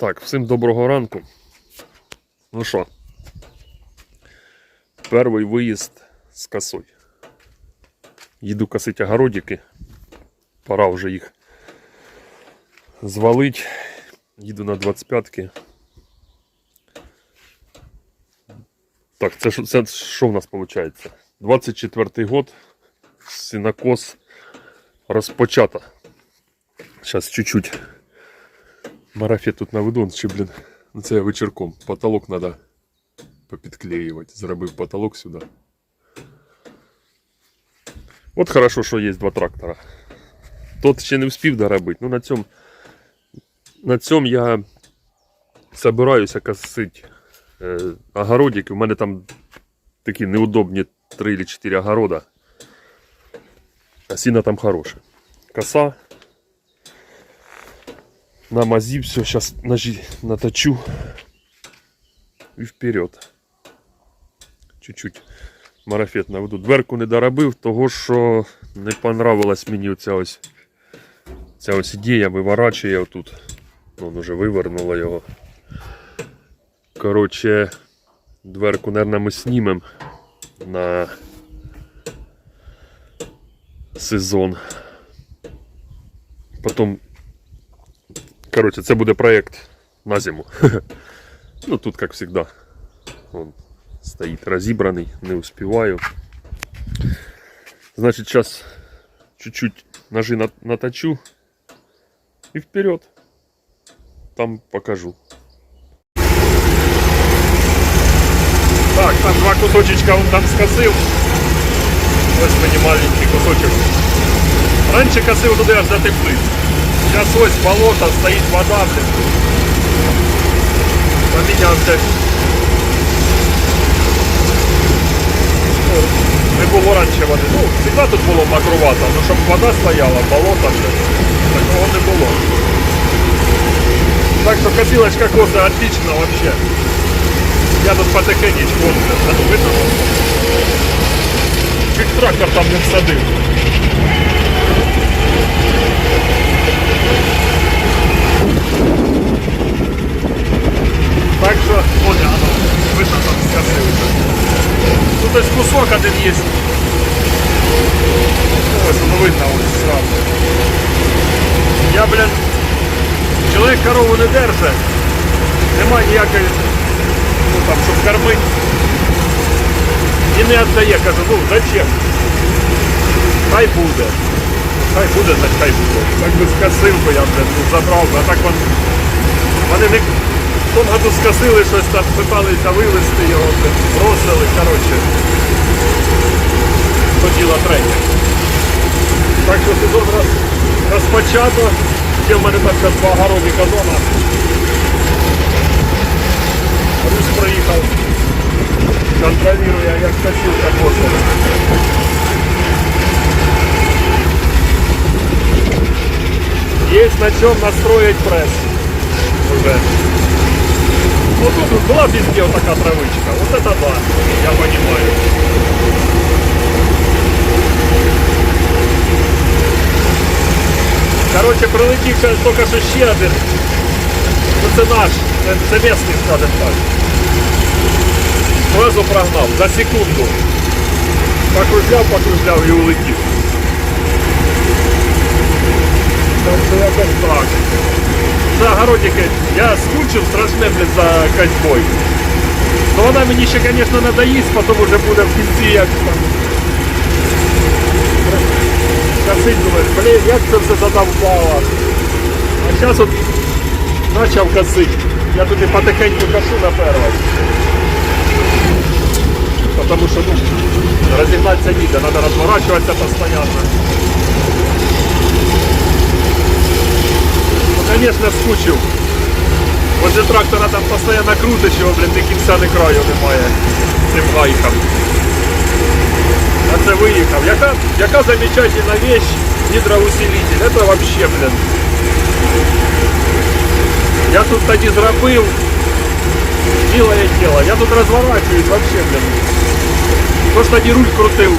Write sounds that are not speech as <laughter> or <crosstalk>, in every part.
Так, всім доброго ранку. Ну що, перший виїзд з косой. Їду косити огородики. Пора вже їх звалить. Їду на 25-ки. Так, це, це що в нас виходить? 24-й год. Сінокос розпочато. Зараз чуть-чуть марафет тут чи, блін, ну це я вечірком. Потолок треба попідклеювати. Зробив потолок сюди. От хорошо, що є два трактора. Тот ще не встиг доробити. Ну на цьому на цьому я собираюся косити е, огородики. У мене там такі неудобні 3 чи 4 огорода. А сіно там хороше. Коса. На мази все, сейчас ножи наточу. І вперед. Чуть-чуть марафет наведу. Дверку не доробив, того що не понравилась мені оця ось ця ось ідея виворачує отут. Вон уже вивернула його. Коротше, дверку, наверное, ми знімемо на сезон. Потім Короче, це буде проект на зиму. <laughs> ну тут, как всегда, он стоит разобранный, не успеваю. Значит, сейчас чуть-чуть ножи на- наточу и вперед. Там покажу. Так, там два кусочечка он там скосив. Ось мені маленький кусочок. Раніше косив туди аж до теплиць Зараз ось болото, стоїть вода. блін. Помінявся. Ну, Не було раніше води. Ну, завжди тут було мокрувато, але щоб вода стояла, болото, блін, такого не було. Так що косилочка коса отлично вообще. Я тут потихенечку, вон, блін, ну, видно? Чуть трактор там не всадив. Так що, вон оно, видно там скосилося. Тут ось кусок один є. Ось воно видно ось сразу. Я, блін, чоловік корову не держить. Нема ніякої, ну там, щоб кормити. І не віддає, кажу, ну зачем? Хай буде. Хай буде, так хай буде. Так би скосив би я, блін, ну, забрав би, а так вон вони не в тому году скосили щось там, питалися вивезти його, бросили, коротше. То діло. Так що сезон роз, розпочато. Є в мене там зараз по огороді казона. Русь проїхав. Контролює, як косилка косить. Есть на чем настроить пресс. Уже. Вот тут была везде вот такая травычка. Вот это да, я понимаю. Короче, прилетів ще тільки що ще один. Ну це наш, це, це місний, скажем так. Сразу прогнав, за секунду. Покружляв, покружляв і улетів. Так що якось так. За огородики я скучив страшне, блядь, за козьбой. Ну вона мені ще, звісно, надоїсть, потім вже буде в кінці як там. Косить, думаєш, блін, як це все задовбало. А зараз от почав косити. Я тут і потихеньку кошу на перший. Потому что, ну, разогнаться нельзя, надо разворачиваться постоянно. конечно, скучив. Возле трактора там постоянно крутиш його, блін, ні кінця, ні краю немає цим гайкам. А це виїхав. Яка, яка замечательна вещь гідроусилитель. Это вообще, блін. Я тут тоді зробив. Милое дело. Я тут розворачуюсь вообще, блін. То ж тоді руль крутив.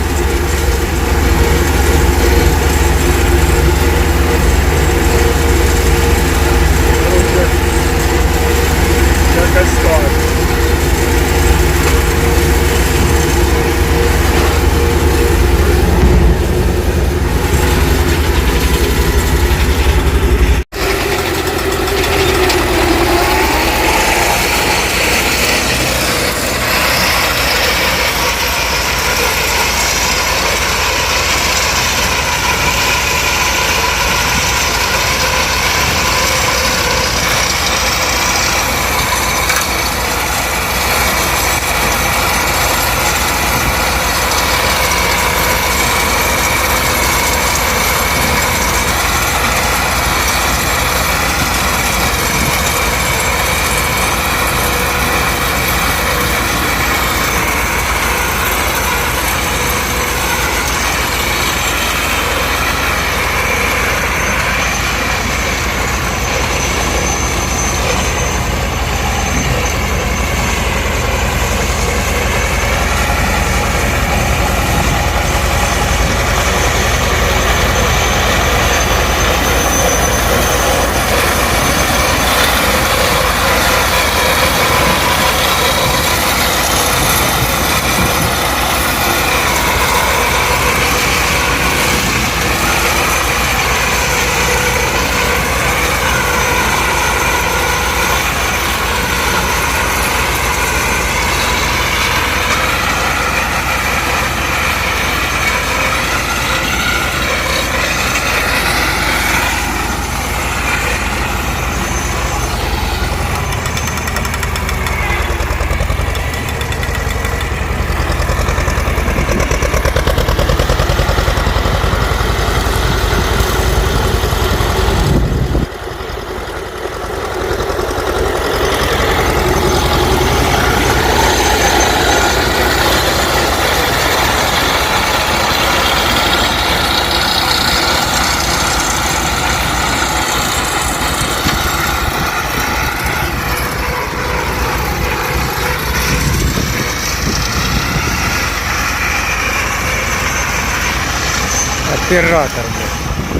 Оператор, блядь.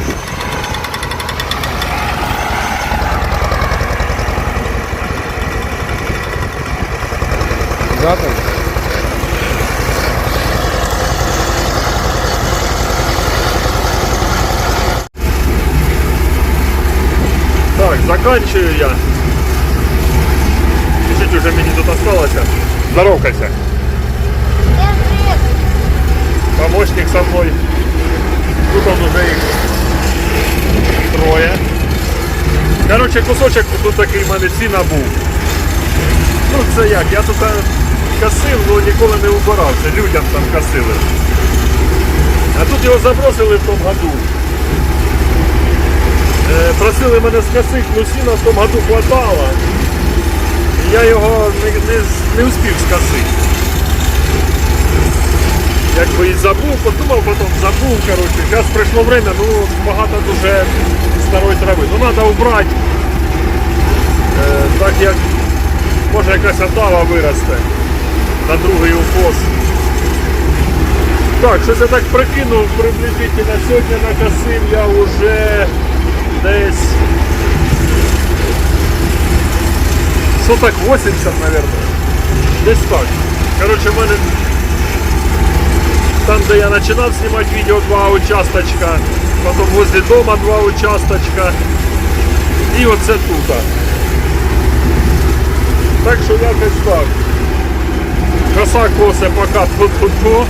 Запах? Так, заканчиваю я. Чуть уже мені тут осталось. Здоровкайся. Помощник со мной. Тут уже их троє. Короче, кусочок тут такий в мене ціна був. Ну це як, я тут е, косив, але ніколи не убирав. Людям там косили. А тут його забросили в тому году. Е, Просили мене скосити, ну сіна в тому году хватало. Я його не, не, не успів скосити. Якби і забув, подумав, потім забув, коротше. Зараз прийшло время, ну багато дуже старої трави. Ну треба убрати. Е, так як може якась отава виросте на другий укос. Так, щось я так прикинув приблизительно сьогодні накосив я вже десь соток 80, мабуть. Десь так. Коротше, в мене там, де я починав знімати відео, два участочка, потім возле дома два участочка. І оце тут. Так що якось так. Коса косе пока тут-тут-тут.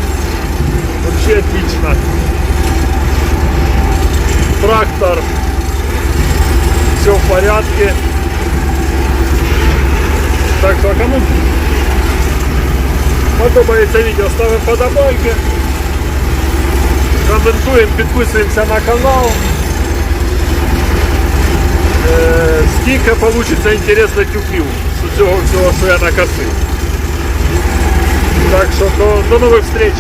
Вообще отлично. Трактор. Все в порядке. Так что, а кому подобається відео, ставимо подобайки. Коментуємо, підписуємося на канал. Е, скільки вийде інтересно тюків з цього всього, що я накосив. Так що до, до нових встреч.